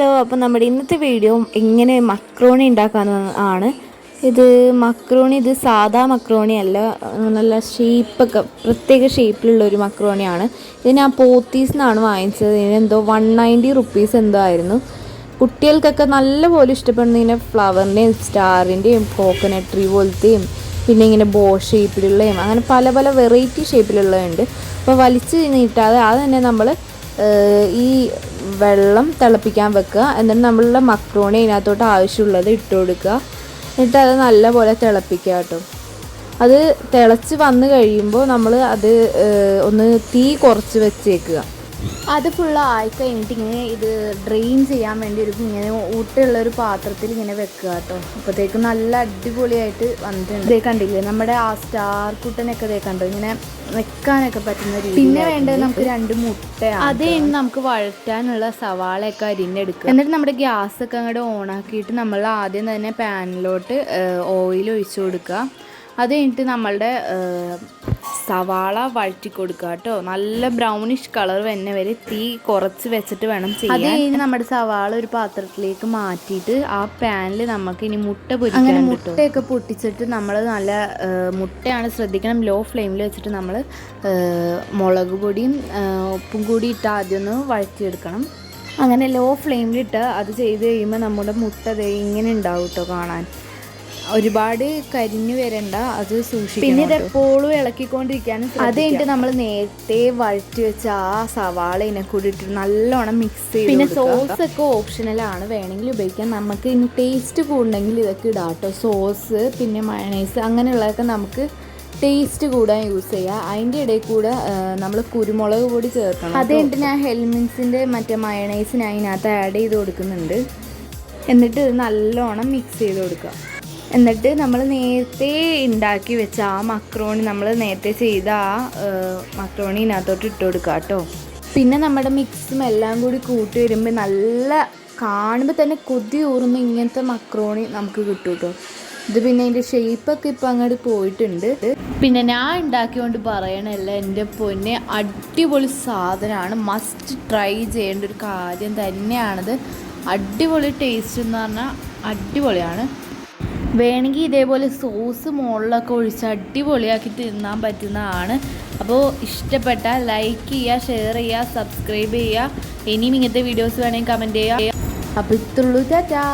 Hello അപ്പോൾ നമ്മുടെ ഇന്നത്തെ വീഡിയോ എങ്ങനെ മക്രോണി ഉണ്ടാക്കാമെന്ന് ആണ്. ഇത് മക്രോണി ഇത് സാധാ മക്രോണി അല്ല നല്ല ഷേപ്പൊക്കെ പ്രത്യേക ഷേപ്പിലുള്ള ഒരു മക്രോണിയാണ് ഇത് ഞാൻ പോത്തീസ് നിന്നാണ് വാങ്ങിച്ചത്. ഇതിനെന്തോ വൺ നയന്റി റുപ്പീസ് എന്തോ ആയിരുന്നു. കുട്ടികൾക്കൊക്കെ നല്ലപോലെ ഇഷ്ടപ്പെടുന്ന ഇങ്ങനെ ഫ്ലവറിന്റെയും സ്റ്റാറിന്റെയും കോക്കനട്ട് ട്രീ പോലത്തെയും പിന്നെ ഇങ്ങനെ ബോ ഷേപ്പിലുള്ളതും അങ്ങനെ പല പല വെറൈറ്റി ഷേപ്പിലുള്ളതുണ്ട് അപ്പോൾ വലിച്ച് നീട്ടാതെ അത് തന്നെ നമ്മൾ ഈ വെള്ളം തിളപ്പിക്കാൻ വെക്കുക. എന്നിട്ട് നമ്മളുടെ മക്രോണി അതിനകത്തോട്ട് ആവശ്യമുള്ളത് ഇട്ട് കൊടുക്കുക. എന്നിട്ട് അത് നല്ലപോലെ തിളപ്പിക്കുക കേട്ടോ. അത് തിളച്ച് വന്നു കഴിയുമ്പോൾ നമ്മൾ അത് ഒന്ന് തീ കുറച്ച് വെച്ചേക്കുക. അത് ഫുള്ള് ആയി കഴിഞ്ഞിട്ട് ഇങ്ങനെ ഇത് ഡ്രെയിൻ ചെയ്യാൻ വേണ്ടി ഒരു ഇങ്ങനെ ഊട്ടുള്ള ഒരു പാത്രത്തിൽ ഇങ്ങനെ വെക്കുക കേട്ടോ അപ്പോഴത്തേക്കും നല്ല അടിപൊളിയായിട്ട് വന്നിട്ടുണ്ട്. ഇതേ കണ്ടില്ലേ? നമ്മുടെ ആ സ്റ്റാർ കുട്ടനൊക്കെ ഇതേ കണ്ടോ? ഇങ്ങനെ വെക്കാനൊക്കെ പറ്റുന്ന രീതി പിന്നെ വേണ്ടത് നമുക്ക് രണ്ട് മുട്ട അത് കഴിഞ്ഞ് നമുക്ക് വഴറ്റാനുള്ള സവാളയൊക്കെ അരിഞ്ഞെടുക്കുക എന്നിട്ട് നമ്മുടെ ഗ്യാസ് ഒക്കെ അങ്ങോട്ട് ഓണാക്കിയിട്ട് നമ്മൾ ആദ്യം തന്നെ പാനിലോട്ട് ഓയിൽ ഒഴിച്ചു കൊടുക്കുക. അത് കഴിഞ്ഞിട്ട് നമ്മളുടെ സവാള വഴറ്റി കൊടുക്കുക കേട്ടോ. നല്ല ബ്രൗണിഷ് കളർ വരുന്ന വരെ തീ കുറച്ച് വെച്ചിട്ട് വേണം ചെയ്യാൻ. അത് കഴിഞ്ഞ് നമ്മുടെ സവാള ഒരു പാത്രത്തിലേക്ക് മാറ്റിയിട്ട് ആ പാനിൽ നമുക്ക് ഇനി മുട്ട പൊരിക്കാൻ മുട്ടയൊക്കെ പൊട്ടിച്ചിട്ട് നമ്മൾ നല്ല മുട്ടയാണ് ശ്രദ്ധിക്കണം. ലോ ഫ്ലെയിമിൽ വെച്ചിട്ട് നമ്മൾ മുളക് പൊടിയും ഉപ്പും കൂടി ഇട്ട് ആദ്യം ഒന്ന് വഴറ്റിയെടുക്കണം. അങ്ങനെ ലോ ഫ്ലെയിമിലിട്ട് അത് ചെയ്ത് കഴിയുമ്പോൾ നമ്മുടെ മുട്ട ഇങ്ങനെ ഉണ്ടാവും കേട്ടോ കാണാൻ. ഒരുപാട് കരിഞ്ഞു വരണ്ട അത് സൂക്ഷിക്കണം പിന്നെ ഇത് എപ്പോഴും ഇളക്കിക്കൊണ്ടിരിക്കാനും അത് കഴിഞ്ഞിട്ട് നമ്മൾ നേരത്തെ വഴറ്റി വെച്ച ആ സവാള കൂടി കൂടിയിട്ട് നല്ലോണം മിക്സ് ചെയ്ത് പിന്നെ സോസ് ഒക്കെ ഓപ്ഷണലാണ് വേണമെങ്കിൽ ഉപയോഗിക്കാം. നമുക്ക് ഇനി ടേസ്റ്റ് കൂടണമെങ്കിൽ ഇതൊക്കെ ഇടാട്ടോ സോസ് പിന്നെ മയണൈസ് അങ്ങനെയുള്ളതൊക്കെ നമുക്ക് ടേസ്റ്റ് കൂടാൻ യൂസ് ചെയ്യുക അതിന്റെ ഇടയിൽ കൂടെ നമ്മൾ കുരുമുളക് പൊടി ചേർക്കണം അത് കഴിഞ്ഞിട്ട് ഞാൻ ഹെൽമിൻസിന്റെ മറ്റേ മയണൈസിന് അതിനകത്ത് ആഡ് ചെയ്ത് കൊടുക്കുന്നുണ്ട്. എന്നിട്ട് ഇത് നല്ലോണം മിക്സ് ചെയ്ത് കൊടുക്കുക. എന്നിട്ട് നമ്മൾ നേരത്തെ ഉണ്ടാക്കി വെച്ച ആ മക്രോണി നമ്മൾ നേരത്തെ ചെയ്ത ആ മക്രോണി ഇതിനകത്തോട്ട് ഇട്ട് കൊടുക്കുക കേട്ടോ. പിന്നെ നമ്മുടെ മിക്സും എല്ലാം കൂടി കൂട്ടി വരുമ്പോൾ നല്ല കാണുമ്പോൾ തന്നെ കൊതി ഊറുന്ന ഇങ്ങനത്തെ മക്രോണി നമുക്ക് കിട്ടും കേട്ടോ. ഇത് പിന്നെ അതിന്റെ ഷേപ്പൊക്കെ ഇപ്പം അങ്ങോട്ട് പോയിട്ടുണ്ട്. പിന്നെ ഞാൻ ഉണ്ടാക്കിക്കൊണ്ട് പറയണല്ല എന്റെ പൊന്നെ അടിപൊളി സാധനമാണ്. മസ്റ്റ് ട്രൈ ചെയ്യേണ്ട ഒരു കാര്യം തന്നെയാണത്. അടിപൊളി ടേസ്റ്റ് എന്ന് പറഞ്ഞാൽ അടിപൊളിയാണ്. വേണമെങ്കിൽ ഇതേപോലെ സോസ് മുകളിലൊക്കെ ഒഴിച്ച് അടിപൊളിയാക്കി തിന്നാൻ പറ്റുന്നതാണ്. അപ്പോൾ ഇഷ്ടപ്പെട്ടാൽ ലൈക്ക് ചെയ്യുക ഷെയർ ചെയ്യുക സബ്സ്ക്രൈബ് ചെയ്യുക. ഇനിയും ഇങ്ങനത്തെ വീഡിയോസ് വേണമെങ്കിൽ കമന്റ് ചെയ്യുക. അപ്പോൾ ഇത്രയുള്ളൂ. ടാറ്റാ.